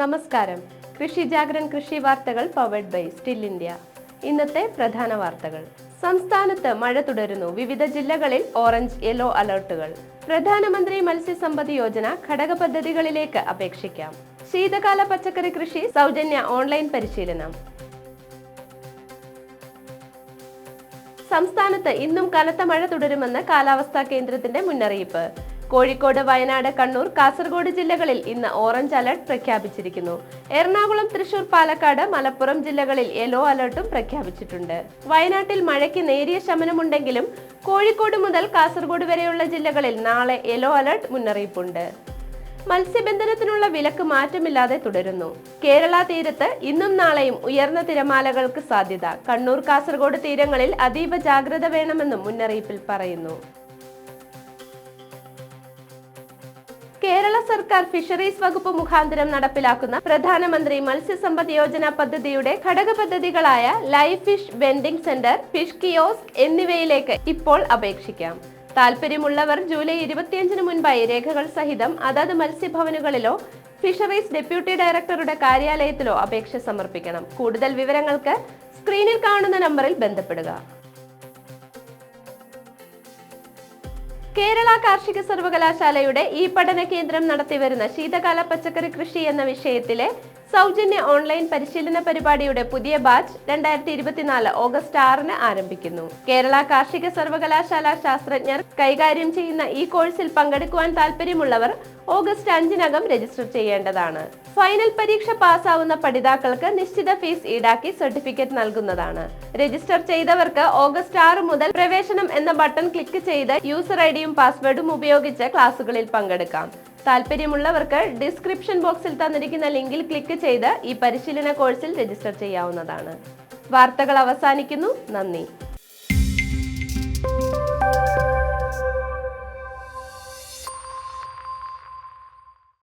നമസ്കാരം. കൃഷി ജാഗ്രൻ കൃഷി വാർത്തകൾ പവർഡ് ബൈ സ്റ്റിൽ ഇന്ത്യ ഇന്നത്തെ പ്രധാന വാർത്തകൾ. സംസ്ഥാനത്ത് മഴ തുടരുന്നു. വിവിധ ജില്ലകളിൽ ഓറഞ്ച് യെല്ലോ അലർട്ടുകൾ പ്രധാനമന്ത്രി മത്സ്യസമ്പദ് യോജന ഘടക പദ്ധതികളിലേക്ക് അപേക്ഷിക്കാം. ശീതകാല പച്ചക്കറി കൃഷി സൗജന്യ ഓൺലൈൻ പരിശീലനം. സംസ്ഥാനത്ത് ഇന്നും കനത്ത മഴ തുടരുമെന്ന് കാലാവസ്ഥാ കേന്ദ്രത്തിന്റെ മുന്നറിയിപ്പ്. കോഴിക്കോട് വയനാട് കണ്ണൂർ കാസർഗോഡ് ജില്ലകളിൽ ഇന്ന് ഓറഞ്ച് അലർട്ട് പ്രഖ്യാപിച്ചിരിക്കുന്നു. എറണാകുളം തൃശൂർ പാലക്കാട് മലപ്പുറം ജില്ലകളിൽ യെല്ലോ അലർട്ടും പ്രഖ്യാപിച്ചിട്ടുണ്ട്. വയനാട്ടിൽ മഴയ്ക്ക് നേരിയ ശമനമുണ്ടെങ്കിലും കോഴിക്കോട് മുതൽ കാസർഗോഡ് വരെയുള്ള ജില്ലകളിൽ നാളെ യെല്ലോ അലർട്ട് മുന്നറിയിപ്പുണ്ട്. മത്സ്യബന്ധനത്തിനുള്ള വിലക്ക് മാറ്റമില്ലാതെ തുടരുന്നു. കേരള തീരത്ത് ഇന്നും നാളെയും ഉയർന്ന തിരമാലകൾക്ക് സാധ്യത. കണ്ണൂർ കാസർഗോഡ് തീരങ്ങളിൽ അതീവ ജാഗ്രത വേണമെന്നും മുന്നറിയിപ്പിൽ പറയുന്നു. കേരള സർക്കാർ ഫിഷറീസ് വകുപ്പ് മുഖാന്തരം നടപ്പിലാക്കുന്ന പ്രധാനമന്ത്രി മത്സ്യസമ്പദ് യോജന പദ്ധതിയുടെ ഘടക പദ്ധതികളായ life fish vending centre fish kiosk എന്നിവയിലേക്ക് ഇപ്പോൾ അപേക്ഷിക്കാം. താല്പര്യമുള്ളവർ ജൂലൈ ഇരുപത്തിയഞ്ചിന് മുൻപായി രേഖകൾ സഹിതം അതാത് മത്സ്യഭവനുകളിലോ ഫിഷറീസ് ഡെപ്യൂട്ടി ഡയറക്ടറുടെ കാര്യാലയത്തിലോ അപേക്ഷ സമർപ്പിക്കണം. കൂടുതൽ വിവരങ്ങൾക്ക് സ്ക്രീനിൽ കാണുന്ന നമ്പറിൽ ബന്ധപ്പെടുക. കേരള കാർഷിക സർവകലാശാലയുടെ ഈ പഠന കേന്ദ്രം നടത്തിവരുന്ന ശീതകാല പച്ചക്കറി കൃഷി എന്ന വിഷയത്തിലെ സൗജന്യ ഓൺലൈൻ പരിശീലന പരിപാടിയുടെ പുതിയ ബാച്ച് രണ്ടായിരത്തി ഇരുപത്തിനാല് ഓഗസ്റ്റ് ആറിന് ആരംഭിക്കുന്നു. കേരള കാർഷിക സർവകലാശാല ശാസ്ത്രജ്ഞർ കൈകാര്യം ചെയ്യുന്ന ഈ കോഴ്സിൽ പങ്കെടുക്കുവാൻ താല്പര്യമുള്ളവർ ഓഗസ്റ്റ് അഞ്ചിനകം രജിസ്റ്റർ ചെയ്യേണ്ടതാണ്. ഫൈനൽ പരീക്ഷ പാസ്സാവുന്ന പഠിതാക്കൾക്ക് നിശ്ചിത ഫീസ് ഈടാക്കി സർട്ടിഫിക്കറ്റ് നൽകുന്നതാണ്. രജിസ്റ്റർ ചെയ്തവർക്ക് ഓഗസ്റ്റ് ആറ് മുതൽ പ്രവേശനം എന്ന ബട്ടൺ ക്ലിക്ക് ചെയ്ത് യൂസർ ഐഡിയും ഡിയും പാസ്വേഡും ഉപയോഗിച്ച് ക്ലാസുകളിൽ പങ്കെടുക്കാം. താല്പര്യമുള്ളവർക്ക് ഡിസ്ക്രിപ്ഷൻ ബോക്സിൽ തന്നിരിക്കുന്ന ലിങ്കിൽ ക്ലിക്ക് ചെയ്ത് ഈ പരിശീലന കോഴ്സിൽ രജിസ്റ്റർ ചെയ്യാവുന്നതാണ്. വാർത്തകൾ അവസാനിക്കുന്നു. നന്ദി.